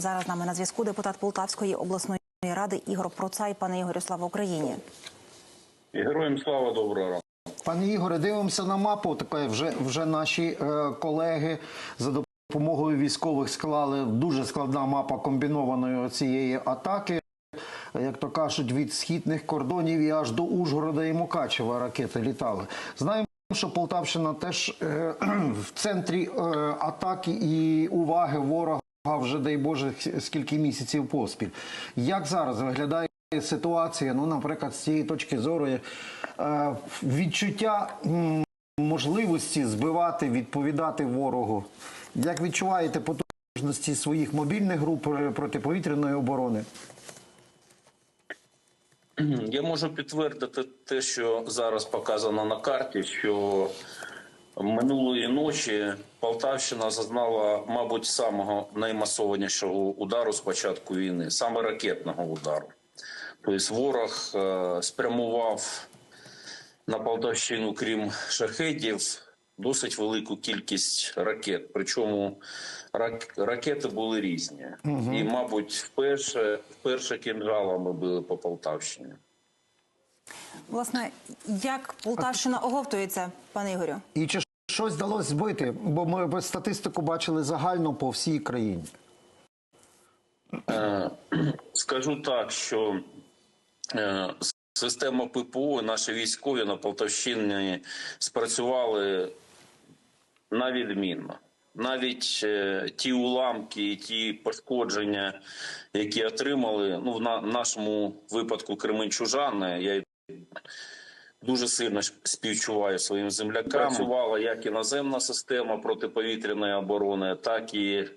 Зараз з нами на зв'язку депутат Полтавської обласної ради Ігор Процай. Пане Ігорю, слава Україні. І героям слава доброго ранку. Пане Ігоре, дивимося на мапу. Таке вже вже наші е, колеги за допомогою військових склали дуже складна мапа комбінованої цієї атаки. Як то кажуть, від східних кордонів і аж до Ужгорода і Мукачева ракети літали. Знаємо, що Полтавщина теж е, в центрі е, атаки і уваги ворога вже дай Боже скільки місяців поспіль. Як зараз виглядає ситуація? Ну, наприклад, з цієї точки зору е, відчуття можливості збивати, відповідати ворогу. Як відчуваєте потужності своїх мобільних груп протиповітряної оборони? Я можу підтвердити те, що зараз показано на карті, що минулої ночі Полтавщина зазнала, мабуть, самого наймасованішого удару з початку війни, саме ракетного удару. Тобто ворог е, спрямував на Полтавщину, крім шахедів, досить велику кількість ракет. Причому рак, ракети були різні. І, мабуть, вперше, вперше кінжалами били по Полтавщині. Власне, як Полтавщина оговтується, пане Ігорю? І чи щось вдалося збити? Бо ми статистику бачили загально по всій країні. Е, Скажу так, що е, система ППО, наші військові на Полтавщині спрацювали на відмінно. Навіть е, ті уламки, і ті пошкодження, які отримали, ну в нашому випадку Кременчужани, я дуже сильно співчуваю своїм землякам. Працювала як і наземна система протиповітряної оборони, так і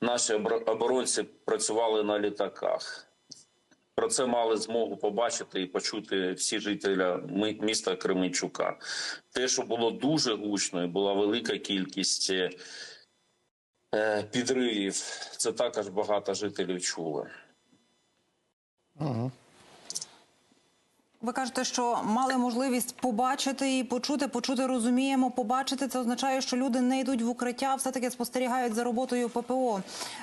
наші оборонці працювали на літаках. Про це мали змогу побачити і почути всі жителі ми- міста Кременчука. Те, що було дуже гучно, і була велика кількість е, підривів, це також багато жителів чули. Ви кажете, що мали можливість побачити і почути. Почути розуміємо. Побачити це означає, що люди не йдуть в укриття, все таки спостерігають за роботою ППО.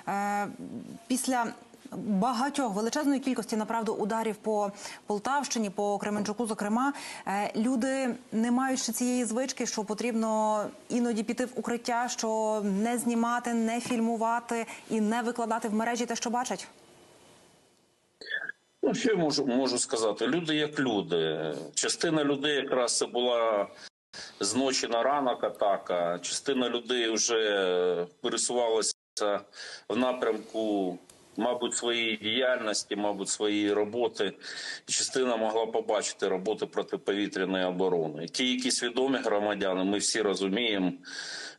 Е, після багатьох величезної кількості направду ударів по Полтавщині, по Кременчуку, зокрема, е, люди не мають ще цієї звички, що потрібно іноді піти в укриття, що не знімати, не фільмувати і не викладати в мережі те, що бачать. Ну, що я можу, можу сказати? Люди як люди. Частина людей якраз це була з ночі на ранок атака. Частина людей вже пересувалася в напрямку, мабуть, своєї діяльності, мабуть, своєї роботи. Частина могла побачити роботи протиповітряної оборони. Ті, які свідомі громадяни, ми всі розуміємо.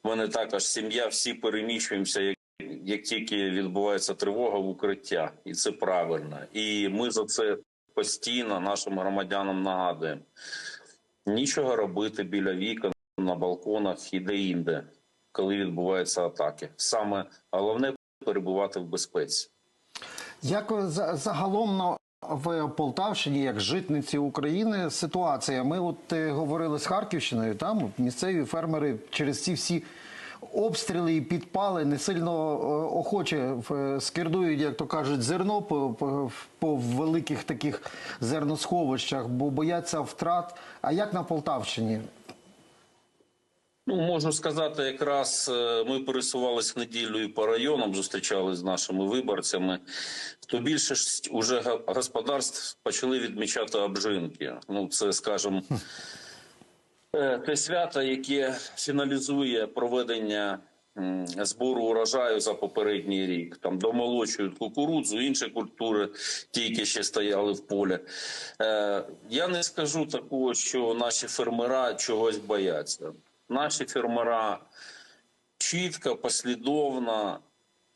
Вони також сім'я, всі переміщуємося як тільки відбувається тривога в укриття, і це правильно. І ми за це постійно нашим громадянам нагадуємо. Нічого робити біля вікон, на балконах і де-інде, коли відбуваються атаки. Саме головне перебувати в безпеці. Як за- загалом на в Полтавщині, як житниці України, ситуація? Ми от е, говорили з Харківщиною. Там місцеві фермери через ці всі обстріли і підпали не сильно е, охоче е, скердують, як то кажуть, зерно по, по, по великих таких зерносховищах, бо бояться втрат. А як на Полтавщині? Ну, можу сказати, якраз е, ми пересувалися в неділю і по районам, зустрічалися з нашими виборцями. То більше ж уже господарств почали відмічати обжинки. Ну, це, скажімо, те свято, яке фіналізує проведення збору урожаю за попередній рік. Там домолочують кукурудзу, інші культури, ті, які ще стояли в полі. Е, Я не скажу такого, що наші фермера чогось бояться. Наші фермера чітко, послідовно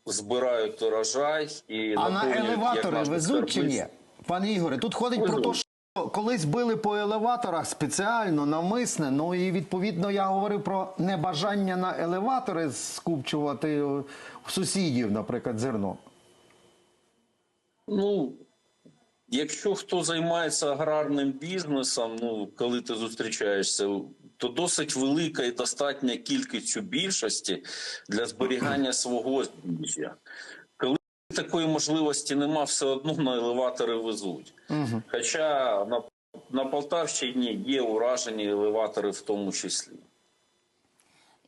збирають урожай і А на елеватори везуть чи ні? Пане Ігоре, тут ходить про те, що колись били по елеваторах спеціально, навмисне. Ну і відповідно я говорив про небажання на елеватори скупчувати в сусідів, наприклад, зерно. Ну, якщо хто займається аграрним бізнесом, ну коли ти зустрічаєшся, то досить велика і достатня кількість у більшості для зберігання свого збіжжя. Такої можливості нема, все одно на елеватори везуть. Хоча на, на Полтавщині є уражені елеватори в тому числі.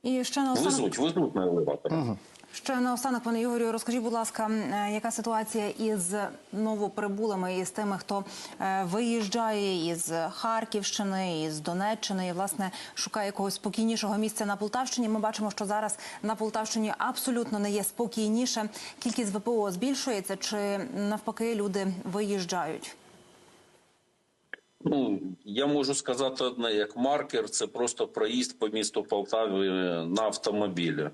І ще наостанок, Везуть, везуть на елеваторах. Ще наостанок, пане Ігорю, розкажіть, будь ласка, е, яка ситуація із новоприбулими, із тими, хто е, виїжджає із Харківщини, із Донеччини, і власне шукає якогось спокійнішого місця на Полтавщині. Ми бачимо, що зараз на Полтавщині абсолютно не є спокійніше. Кількість ВПО збільшується, чи навпаки люди виїжджають? Ну, я можу сказати одне, як маркер, це просто проїзд по місту Полтаві на автомобілі.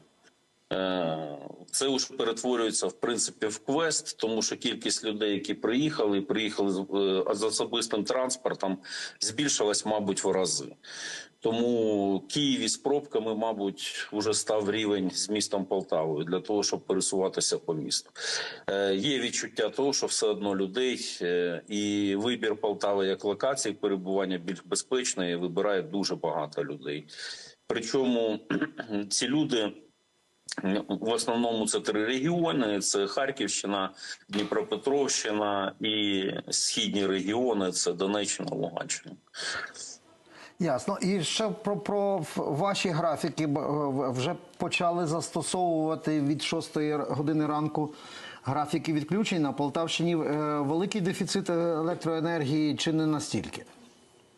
Е, Це вже перетворюється в принципі в квест, тому що кількість людей, які приїхали, приїхали з- е, особистим транспортом, збільшилась, мабуть, в рази. Тому Києві з пробками, мабуть, вже став рівень з містом Полтавою для того, щоб пересуватися по місту. Е, Є відчуття того, що все одно людей і вибір Полтави як локації перебування більш безпечної вибирає дуже багато людей. Причому ці люди. В основному це три регіони: це Харківщина, Дніпропетровщина і східні регіони це Донеччина, Луганщина. Ясно. І ще про, про ваші графіки вже почали застосовувати від 6 години ранку графіки відключень на Полтавщині. Е, Великий дефіцит електроенергії чи не настільки?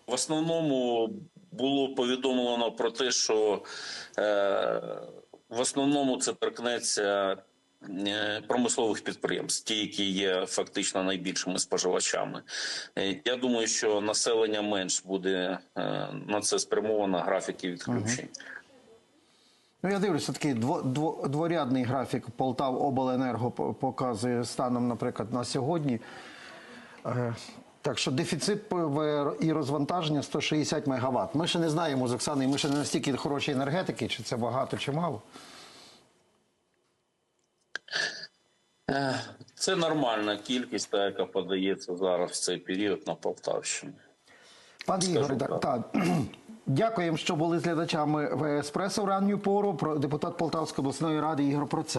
В основному було повідомлено про те, що е, в основному це торкнеться е, промислових підприємств, ті, які є фактично найбільшими споживачами. Е, Я думаю, що населення менш буде е, на це спрямовано графіки відключень. Ну, я дивлюся, такий дво, дво, дворядний графік Полтав Обленерго по- показує станом, наприклад, на сьогодні. Так що дефіцит і розвантаження 160 МВт. Ми ще не знаємо з Оксаною, ми ще не настільки хороші енергетики, чи це багато, чи мало. Е, Це нормальна кількість, та, яка подається зараз в цей період на Полтавщині. Пане Ігоре, так. так. та, дякуємо, що були з глядачами в еспресо в ранню пору. Депутат Полтавської обласної ради Ігор Процяй.